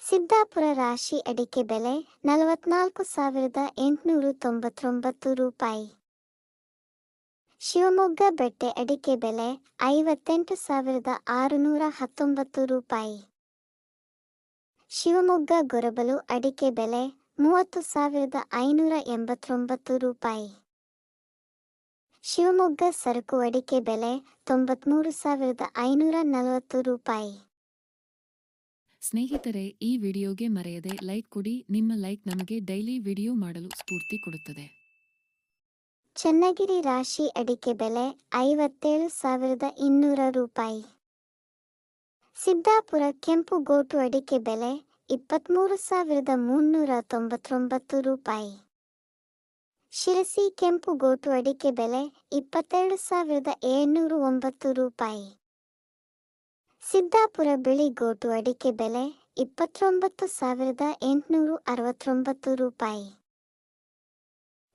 ಸಿದ್ದಾಪುರ ರಾಶಿ ಅಡಿಕೆ ಬೆಲೆ ನಲವತ್ನಾಲ್ಕು ಸಾವಿರದ ಎಂಟುನೂರು ತೊಂಬತ್ತೊಂಬತ್ತು ರೂಪಾಯಿ. ಶಿವಮೊಗ್ಗ ಬೆಟ್ಟೆ ಅಡಿಕೆ ಬೆಲೆ ಐವತ್ತೆಂಟು ಸಾವಿರದ ಆರುನೂರ ಹತ್ತೊಂಬತ್ತು ರೂಪಾಯಿ. ಶಿವಮೊಗ್ಗ ಗೊರಬಲು ಅಡಿಕೆ ಬೆಲೆ ಮೂವತ್ತು ಸಾವಿರದ ಐನೂರ ಎಂಬತ್ತೊಂಬತ್ತು ರೂಪಾಯಿ. ಶಿವಮೊಗ್ಗ ಸರಕು ಅಡಿಕೆ ಬೆಲೆ ತೊಂಬತ್ಮೂರು ಸಾವಿರದ ಐನೂರ ನಲವತ್ತು ರೂಪಾಯಿ. ಸ್ನೇಹಿತರೆ, ಈ ವಿಡಿಯೋಗೆ ಮರೆಯದೆ ಲೈಕ್ ಕೊಡಿ. ನಿಮ್ಮ ಲೈಕ್ ನಮಗೆ ಡೈಲಿ ವಿಡಿಯೋ ಮಾಡಲು ಸ್ಫೂರ್ತಿ ಕೊಡುತ್ತದೆ. ಚನ್ನಗಿರಿ ರಾಶಿ ಅಡಿಕೆ ಬೆಲೆ ಐವತ್ತೇಳು ಸಾವಿರದ ಇನ್ನೂರ ರೂಪಾಯಿ. ಸಿದ್ದಾಪುರ ಕೆಂಪು ಗೋಟು ಅಡಿಕೆ ಬೆಲೆ ಇಪ್ಪತ್ತ್ಮೂರು ಸಾವಿರದ ಮುನ್ನೂರ ತೊಂಬತ್ತೊಂಬತ್ತು ರೂಪಾಯಿ. ಶಿರಸಿ ಕೆಂಪು ಗೋಟು ಅಡಿಕೆ ಬೆಲೆ ಇಪ್ಪತ್ತೆರಡು ಸಾವಿರದ ಏಳ್ನೂರು ಒಂಬತ್ತು ರೂಪಾಯಿ. ಸಿದ್ದಾಪುರ ಬಿಳಿ ಗೋಟು ಅಡಿಕೆ ಬೆಲೆ ಇಪ್ಪತ್ತೊಂಬತ್ತು ಸಾವಿರದ ಎಂಟುನೂರು ಅರವತ್ತೊಂಬತ್ತು ರೂಪಾಯಿ.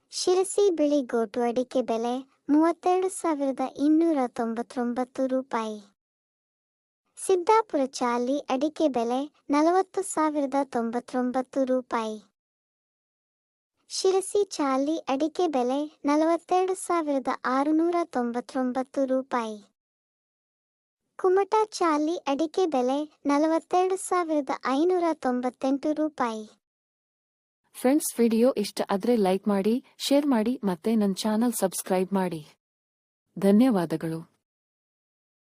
ಶಿರಸಿ ಬಿಳಿ ಗೋಟು ಅಡಿಕೆ ಬೆಲೆ ಮೂವತ್ತೆರಡು ಸಾವಿರದ ಇನ್ನೂರ ತೊಂಬತ್ತೊಂಬತ್ತು ರೂಪಾಯಿ. ಸಿದ್ದಾಪುರ ಚಾಲಿ ಅಡಿಕೆ ಬೆಲೆ ನಲವತ್ತು ಸಾವಿರದ ತೊಂಬತ್ತೊಂಬತ್ತು ರೂಪಾಯಿ. ಶಿರಸಿ ಚಾಲಿ ಅಡಿಕೆ ಬೆಲೆ ನಲವತ್ತೆರಡು ಸಾವಿರದ ಆರುನೂರ ತೊಂಬತ್ತೊಂಬತ್ತು ರೂಪಾಯಿ. ಕುಮಟಾ ಚಾಲಿ ಅಡಿಕೆ ಬೆಲೆ ನಲವತ್ತೆರಡು ಸಾವಿರದ ಐನೂರ ತೊಂಬತ್ತೆಂಟು ರೂಪಾಯಿ. ಫ್ರೆಂಡ್ಸ್ ವಿಡಿಯೋ ಇಷ್ಟ ಆದ್ರೆ ಲೈಕ್ ಮಾಡಿ ಶೇರ್ ಮಾಡಿ ಮತ್ತೆ ನನ್ನ ಚಾನಲ್ ಸಬ್ಸ್ಕ್ರೈಬ್ ಮಾಡಿ. ಧನ್ಯವಾದಗಳು.